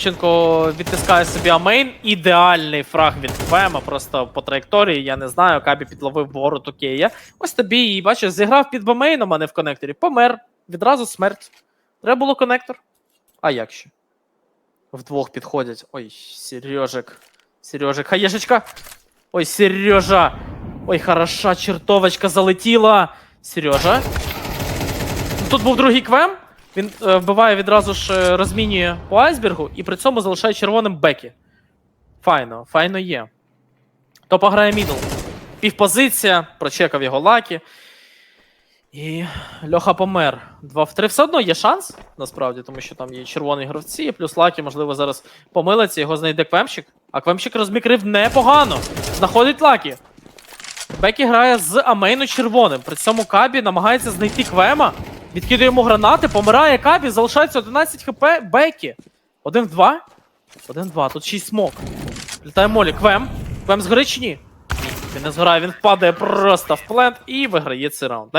Ченко відтискає собі амейн. Ідеальний фраг від Квема, просто по траєкторії, я не знаю, Кабі підловив ворот окея. Ось тобі і бачиш, зіграв під бомейном, а не в коннекторі. Помер. Відразу смерть. Треба було коннектор. А як ще? Вдвох підходять. Ой, Сережик. Сережик, хаєшечка. Ой, Сережа. Ой, хороша чертовочка залетіла. Сережа. Тут був другий квем. Він е, вбиває відразу ж е, розмінює по айсбергу і при цьому залишає червоним бекі. Файно, файно є. Топа грає мідл. Півпозиція, прочекав його лакі. І Льоха помер. 2 в 3. Все одно є шанс, насправді, тому що там є червоні гравці, плюс лакі, можливо, зараз помилиться, його знайде квемщик. А квемщик розмікрив непогано. Знаходить лакі. Бекі грає з Амейну червоним. При цьому Кабі намагається знайти Квема. Відкидує йому гранати, помирає Кабі, залишається 11 хп Бекі. Один в два? Один в два. Тут 6 смок. Літає Молі. Квем. Квем згоричні. він не згорає, він впадає просто в плент і виграє цей раунд.